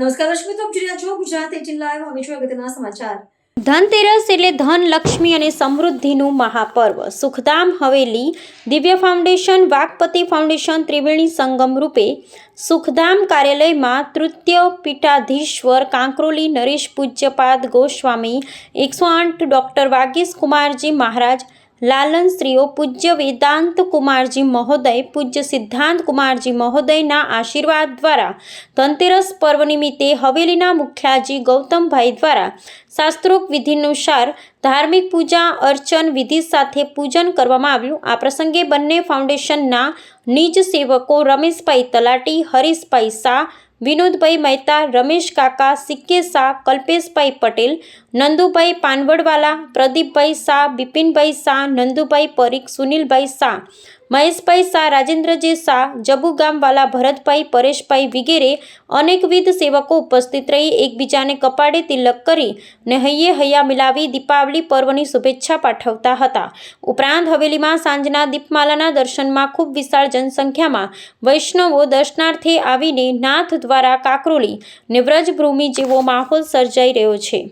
નમસ્કાર દર્શક મિત્રો, આપ છો ગુજરાત એટીન લાઈવ હવે જોઈએ અગત્યના સમાચાર. ધનતેરસ એટલે ધન લક્ષ્મી અને સમૃદ્ધિનું મહાપર્વ. સુખધામ, હવેલી, દિવ્ય ફાઉન્ડેશન, વાઘપતિ ફાઉન્ડેશન, ત્રિવેણી સંગમ રૂપે સુખધામ કાર્યાલયમાં તૃતીય પીઠાધીશ્વર કાંકરોલી, નરેશ પૂજ્યપાદ ગોસ્વામી, એકસો આઠ ડૉક્ટર વાગીશ કુમારજી મહારાજ લાલન શ્રીઓ પૂજ્ય વેદાંત કુમારજી મહોદય, પૂજ્ય સિદ્ધાંત કુમારજી મહોદયના આશીર્વાદ દ્વારા ધનતેરસ પર્વ નિમિત્તે હવેલીના મુખ્યાજી ગૌતમભાઈ દ્વારા શાસ્ત્રોક્ત વિધિનુસાર ધાર્મિક પૂજા, અર્ચન, વિધિ સાથે પૂજન કરવામાં આવ્યું. આ પ્રસંગે બંને ફાઉન્ડેશનના નિજ સેવકો રમેશભાઈ તલાટી, હરીશભાઈ શાહ, વિનોદભાઈ મહેતા, રમેશ કાકા સિક્કે શાહ કલ્પેશભાઈ પટેલ નંદુભાઈ પાનવડવાલા, પ્રદીપભાઈ શાહ, બિપિનભાઈ શાહ, નંદુભાઈ પરીખ, સુનિલભાઈ શાહ, મહેશભાઈ શાહ, રાજેન્દ્રજી શાહ, જબુગામવાલા, ભરતભાઈ, પરેશભાઈ વિગેરે અનેકવિધ સેવકો ઉપસ્થિત રહી એકબીજાને કપાળે તિલક કરી ને હૈયે હૈયા મિલાવી દીપાવલી પર્વની શુભેચ્છા પાઠવતા હતા. ઉપરાંત હવેલીમાં સાંજના દીપમાલાના દર્શનમાં ખૂબ વિશાળ જનસંખ્યામાં વૈષ્ણવો દર્શનાર્થે આવીને નાથ દ્વારા કાકરોલી ને વ્રજભૂમિ જેવો માહોલ સર્જાઈ રહ્યો છે.